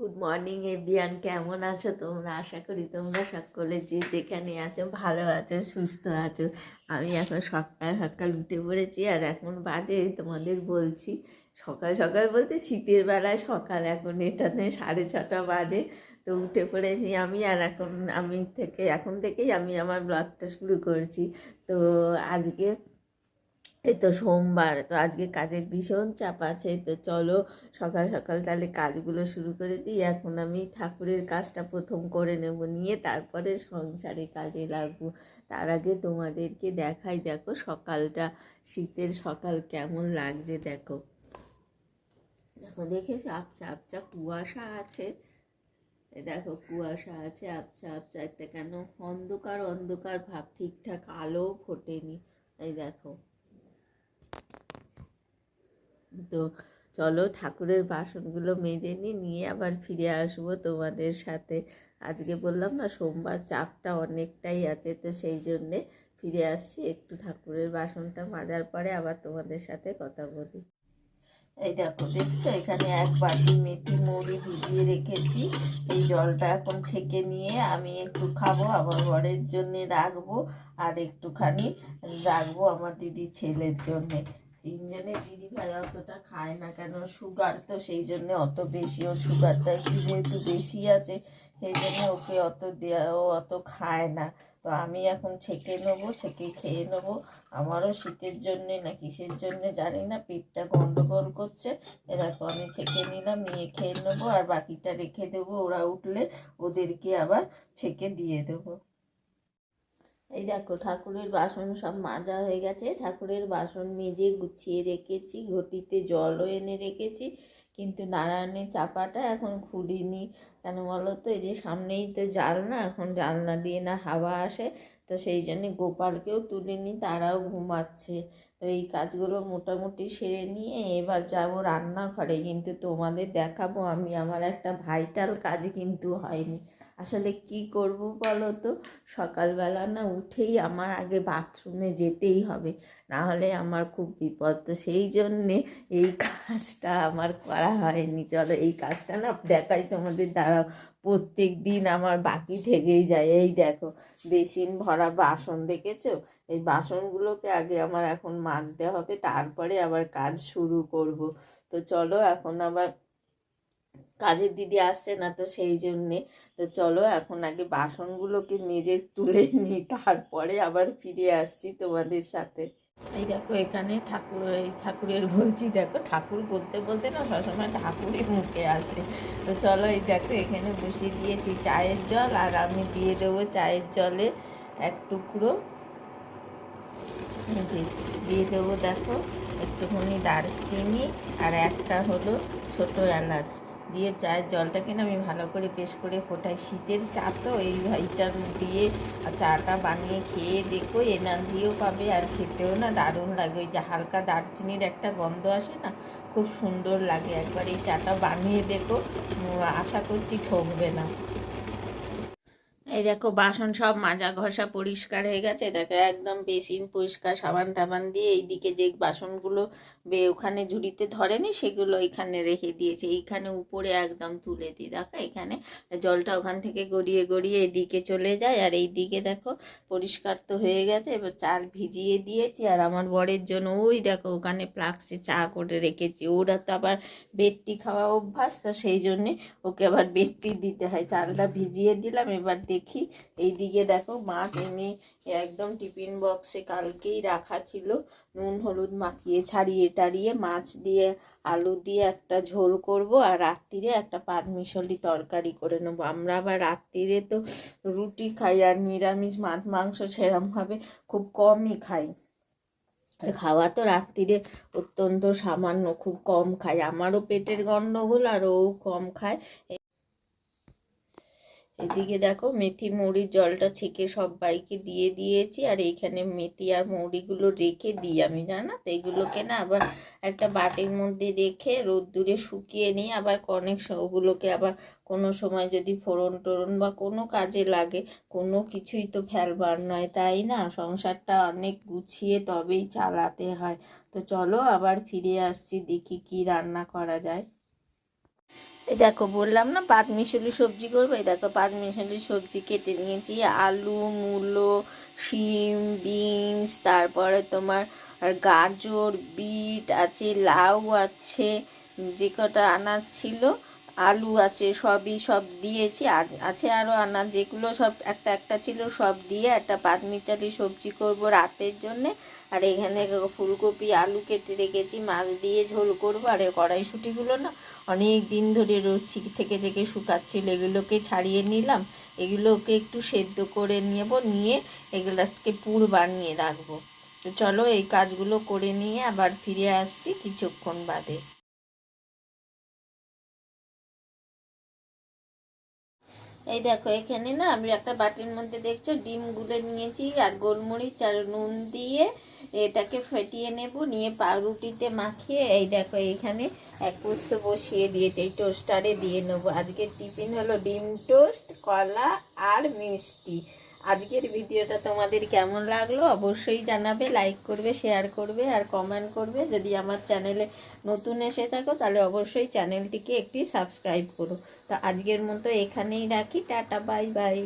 Good morning avian কেমন আছো তোমরা? আশা করি তোমরা সকলে যে যেখানে আছো, ভালো আছো, সুস্থ আছো। আমি এখন সকাল সকাল উঠে পড়েছি আর এখন বাজে, তোমাদের বলছি, সকাল সকাল বলতে শীতের বেলায় সকাল এখন এটাতে সাড়ে ছটা বাজে, তো উঠে পড়েছি আমি আর এখন আমি থেকে, এখন থেকেই আমি আমার ব্লগটা শুরু করছি। তো আজকে এই তো সোমবার, তো আজকে কাজের ভীষণ চাপ আছে, তো চলো সকাল সকাল তাহলে কাজগুলো শুরু করে দিই। এখন আমি ঠাকুরের কাজটা প্রথম করে নেব, নিয়ে তারপরে সংসারে কাজে লাগবো। তার আগে তোমাদেরকে দেখাই, দেখো সকালটা, শীতের সকাল কেমন লাগছে দেখো। দেখো দেখেছ আপচা আপচা কুয়াশা আছে। দেখো কুয়াশা আছে, আপচা আপচা, একটা কেন অন্ধকার অন্ধকার ভাব, ঠিকঠাক আলো ফোটেনি। এই দেখো তো চলো ঠাকুরের বাসনগুলো মেজে নিয়ে আবার ফিরে আসব তোমাদের সাথে। আজকে বললাম না, সোমবার চাপটা অনেকটাই আছে, তো সেই জন্যে ফিরে আসছি। একটু ঠাকুরের বাসনটা মাজার পরে আবার তোমাদের সাথে কথা বলি। এই দেখো, দেখছ? এখানে এক বাটি মেথি মুড়ি ভিজিয়ে রেখেছি। এই জলটা এখন ছেঁকে নিয়ে আমি একটু খাব, আমার বরের জন্যে রাখব, আর একটুখানি রাখব আমার দিদি ছেলের জন্যে। তিনজনে দিদি ভাই অতটা খায় না কেন? সুগার তো সেই জন্য অত বেশি। ও সুগারটা একটু যেহেতু বেশি আছে, সেই জন্য ওকে অত দেওয়া ও অত খায় না। তো আমি এখন ছেঁকে নেব, ছেঁকে খেয়ে নেব। আমারও শীতের জন্যে না কিসের জন্যে জানি না পেটটা গন্ডগোল করছে। এ দেখো, আমি ছেঁকে নিলাম, নিয়ে খেয়ে নেব, আর বাকিটা রেখে দেবো ওরা উঠলে। ওদেরকে আবার ছেঁকে দিয়ে দেবো। এই দেখো, ঠাকুরের বাসন সব মাজা হয়ে গেছে। ঠাকুরের বাসন মেজে গুছিয়ে রেখেছি, ঘটিতে জলও এনে রেখেছি, কিন্তু নারায়ণের চাপাটা এখন খুলিনি। কেন বলো তো, এই যে সামনেই তো জালনা, এখন জালনা দিয়ে না হাওয়া আসে, তো সেই জন্যে গোপালকেও তুলিনি, তারাও ঘুমাচ্ছে। তো এই কাজগুলো মোটামুটি সেরে নিয়ে এবার যাব রান্নাঘরে, কিন্তু তোমাদের দেখাবো আমি, আমার একটা ভাইটাল কাজ কিন্তু হয়নি। আসলে কি করব বলো তো সকালবেলা না উঠেই আমার আগে বাথরুমে যেতেই হবে। না হলে আমার খুব বিপদ। তো সেই জন্যে এই কাজটা আমার করা হয়নি। চলো এই কাজটা না দেখাই তোমাদের দ্বারা প্রত্যেক দিন আমার বাকি থেকেই যায়। এই দেখো, বেসিন ভরা বাসন দেখেছ? এই বাসনগুলোকে আগে আমার এখন মাজতে হবে। তারপরে আবার কাজ শুরু করব। তো চলো এখন আবার কাজের দিদি আসছে না তো সেই জন্যে। তো চলো এখন আগে বাসনগুলোকে মেজে তুলে নিই, তারপরে আবার ফিরে আসছি তোমাদের সাথে। এই দেখো এখানে ঠাকুর, এই ঠাকুরের বলছি, দেখো ঠাকুর বলতে বলতে না সবসময় ঠাকুরই মুখে আসে। তো চলো এই দেখো এখানে বসিয়ে দিয়েছি চায়ের জল, আর আমি দিয়ে দেবো চায়ের জলে এক টুকরো। দিয়ে দেবো দেখো একটুখানি দারচিনি, আর একটা হলো ছোটো এলাচ। দিয়ে চায়ের জলটাকে না আমি ভালো করে পেশ করে ফোটাই। শীতের চা তো এই ভাইটার দিয়ে চাটা বানিয়ে খেয়ে দেখো এনার্জিও পাবে আর খেতেও না দারুণ লাগে। ওই যে হালকা দারচিনির একটা গন্ধ আসে না, খুব সুন্দর লাগে। একবার এই চাটা বানিয়ে দেখো আশা করছি ঠকবে না। এই দেখো, বাসন সব মাজা ঘষা পরিষ্কার হয়ে গেছে। দেখো, একদম বেসিন পরিষ্কার, সাবান টাবান দিয়ে এইদিকে যে বাসনগুলো বে ওখানে ঝুড়িতে ধরেনি, সেগুলো এখানে রেখে দিয়েছে। এইখানে উপরে একদম তুলে দিই। দেখো, এখানে জলটা ওখান থেকে গড়িয়ে গড়িয়ে এদিকে চলে যায়। আর এই দিকে দেখো, পরিষ্কার তো হয়ে গেছে। এবার চাল ভিজিয়ে দিয়েছি। আর আমার বরের জন্য, ওই দেখো, ওখানে ফ্লাক্সে চা করে রেখেছি। ওরা তো আবার বেডটি খাওয়া অভ্যাস, তো সেই জন্যে ওকে আবার বেডটি দিতে হয়। চালটা ভিজিয়ে দিলাম, এবার দেখি এইদিকে দেখো মাছ এনে একদম টিফিন বক্সে কালকেই রাখা ছিল। নুন, হলুদ মাখিয়ে ছাড়িয়ে টাড়িয়ে মাছ দিয়ে, আলু দিয়ে একটা ঝোল করব আর রাত্রিরে একটা পাঁচমিশালি তরকারি করে নেব। আমরা আবার রাত্রিরে তো রুটি খাই আর নিরামিষ মাছ, মাংস সেরমভাবে খুব কমই খাই। আর খাওয়া তো রাত্রিরে অত্যন্ত সামান্য, খুব কম খাই। আমারও পেটের গন্ডগোল আর ও কম খায়। এদিকে দেখো মেথি মৌরির জলটা ছেঁকে সবাইকে দিয়ে দিয়েছি, আর এইখানে মেথি আর মৌরিগুলো রেখে দিই আমি, জানা? তো এগুলোকে না আবার একটা বাটির মধ্যে রেখে রোদ্দুরে শুকিয়ে নিই, আবার অনেক ওগুলোকে আবার কোনো সময় যদি ফোড়ন টোড়ন বা কোনো কাজে লাগে, কোনো কিছুই তো ফেলবার নয়, তাই না? সংসারটা অনেক গুছিয়ে তবেই চালাতে হয়। তো চলো আবার ফিরে আসছি, দেখি কি রান্না করা যায়। এই দেখো, বললাম না পাঁচ মিশালি সবজি করব। এই দেখো পাঁচ মিশালি সবজি কেটে নিয়েছি। আলু, মূলো, শিম, বিনস, তারপরে তোমার গাজর, বিট আছে, লাউ আছে, যে কটা আনাজ ছিল। আলু আছে, সবই সব দিয়েছি। আছে আরও আনা, যেগুলো সব একটা একটা ছিল সব দিয়ে একটা পাঁচ মিশালি সবজি করব রাতের জন্যে। আর এখানে ফুলকপি, আলু কেটে রেখেছি, মাছ দিয়ে ঝোল করব। আর কড়াইশুটিগুলো না অনেক দিন ধরে রোজ থেকে থেকে শুকাচ্ছিল। এগুলোকে ছাড়িয়ে নিলাম। এগুলোকে একটু সেদ্ধ করে নেব, নিয়ে এগুলোকে পুর বানিয়ে রাখব। তো চলো এই কাজগুলো করে নিয়ে আবার ফিরে আসছি কিছুক্ষণ বাদে। এই দেখো, এখানে না আমি একটা বাটির মধ্যে দেখছ ডিম গুলে নিয়েছি আর গোলমরিচ আর নুন দিয়ে এটাকে ফেটিয়ে নেব, নিয়ে পাউরুটিতে মাখিয়ে, এই দেখো এখানে এক পোস্ত বসিয়ে দিয়েছি, এই টোস্টারে দিয়ে নেব। আজকের টিফিন হলো ডিম টোস্ট, কলা আর মিষ্টি। আজকের ভিডিওটা তোমাদের কেমন লাগল অবশ্যই জানাবে লাইক করবে শেয়ার করবে আর কমেন্ট করবে। যদি আমার চ্যানেলে নতুন এসে থাকো তাহলে অবশ্যই চ্যানেলটিকে একটি সাবস্ক্রাইব করো। তো আজকের মতো এখানেই রাখি। Tata bye bye